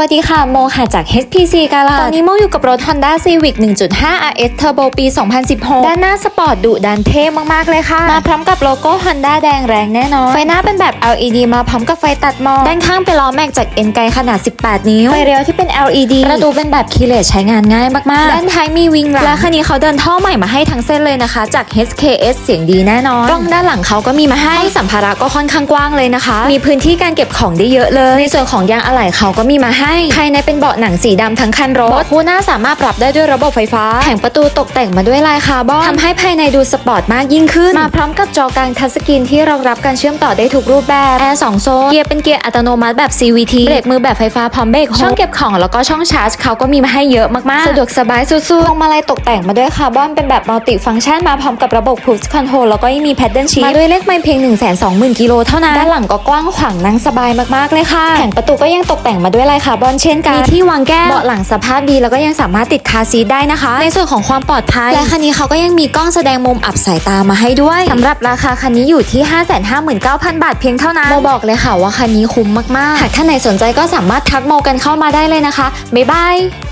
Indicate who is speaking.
Speaker 1: วัสดีค่ะ โมค่ะจาก HPC กาลาตอนนี้โมอยู่กับรถ Honda Civic 1.5 RS Turbo ปี 2016 ด้านหน้าสปอร์ตดุดันเท่มากๆเลยค่ะ มาพร้อมกับโลโก้ Honda แดงแรงแน่นอน ไฟหน้าเป็นแบบ LED มาพร้อมกับไฟตัดหมอกด้านข้างเป็นล้อแม็กจาก N ไกขนาด 18 นิ้ว ไฟเลี้ยวที่เป็น LED ประตูเป็นแบบคีย์เลสใช้งานง่ายมากๆ ด้านท้ายมีวิงหลังและคันนี้เขาเดินท่อใหม่มาให้ทั้งเส้นเลยนะคะ จาก HKS เสียงดีแน่นอนกล้องด้านหลังเขาก็มีมาให้ห้องสัมภาระก็ค่อนข้างกว้างเลยนะคะ มีพื้นที่การเก็บของได้เยอะเลย ในส่วนของยางอะไหล่เขาก็มีมาให้ภายในเป็นเบาะหนังสีดำทั้งคันรถเบาะคู่หน้าสามารถปรับได้ด้วยระบบไฟฟ้า แผงประตูตกแต่งมาด้วยลายคาร์บอนทำให้ภายในดูสปอร์ตมากยิ่งขึ้น มาพร้อมกับจอกลางทัชสกรีนที่รองรับการเชื่อมต่อได้ทุกรูปแบบแอร์2โซนเกียร์เป็นเกียร์อัตโนมัติแบบ CVT เบรกมือแบบไฟฟ้าพร้อมเบรกโฮช่องเก็บของแล้วก็ช่องชาร์จเขาก็มีมาให้เยอะมากๆ สะดวกสบายสุดๆพวงมาลัยตกแต่งมาด้วยคาร์บอนเป็นแบบมัลติฟังก์ชันมาพร้อมกับระบบ Cruise Control แล้วก็ยังมี Paddle Shift มาด้วยเลขไม่เพียง 1 2 0 0 0 0กิโลเท่านั้นด้านหลังก็กว้างขวางนั่งสบายมากๆเลยค่ะแผงประตูก็ยังตกแต่งมาด้วยลายคาร์บอนเช่นกันมีที่วางแก้วเบาะหลังสภาพดีแล้วก็ยังสามารถติดคาร์ซีทได้นะคะ ในส่วนของความปลอดภัย และคันนี้เขาก็ยังมีกล้องแสดงมุมอับสายตามาให้ด้วยสำหรับราคาคันนี้อยู่ที่ 559,000 บาทเพียงเท่านั้นโมบอกเลยค่ะว่าคันนี้คุ้มมากๆ หากท่านไหนสนใจก็สามารถทักโมกันเข้ามาได้เลยนะคะบ๊ายบาย